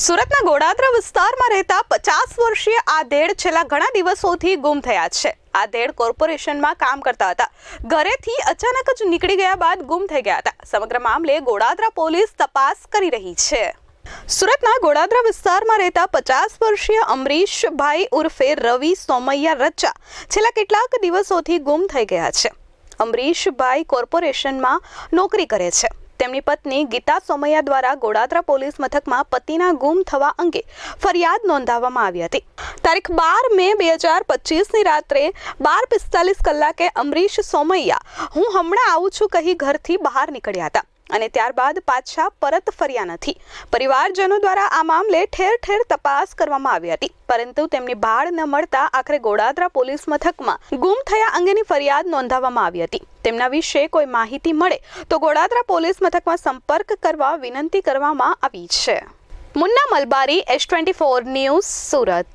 સુરતના ગોડાદરા વિસ્તારમાં રહેતા પચાસ વર્ષીય આ દેડ છેલ્લા ઘણા દિવસોથી ગુમ થયા છે. આ દેડ કોર્પોરેશનમાં કામ કરતા હતા. ઘરેથી અચાનક જ નીકળી ગયા બાદ ગુમ થઈ ગયા હતા. સમગ્ર મામલે ગોડાદરા પોલીસ તપાસ કરી રહી છે. સુરતના ગોડાદરા વિસ્તારમાં રહેતા પચાસ વર્ષીય અમરીશભાઈ ઉર્ફે રવિ સોમૈયા રચ્ચા છેલ્લા કેટલાક દિવસોથી ગુમ થઈ ગયા છે. અમરીશભાઈ કોર્પોરેશનમાં નોકરી કરે છે. તેમની પત્ની ગીતા સોમૈયા દ્વારા ગોડાત્રા પોલીસ મથકમાં પતિના ગુમ થવા અંગે ફરિયાદ નોંધાવવામાં આવી હતી. તારીખ બાર મે બે હજાર પચીસની રાત્રે બાર પિસ્તાલીસ કલાકે અમરીશ સોમૈયા, હું હમણાં આવું છું, કહી ઘરથી બહાર નીકળ્યા હતા. અને ત્યારબાદ પાછા પરત ફર્યા નથી. પરિવારજનો દ્વારા આ મામલે ઠેર ઠેર તપાસ કરવામાં આવી હતી. પરંતુ તેમની ભાળ ન મળતા આખરે ગોડાદરા પોલીસ મથકમાં ગુમ થયા અંગેની ફરિયાદ નોંધાવવામાં આવી હતી. તેમના વિશે કોઈ માહિતી મળે તો ગોડાદરા પોલીસ મથકમાં સંપર્ક કરવા વિનંતી કરવામાં આવી છે. Munna Malabari, S twenty four news, Surat.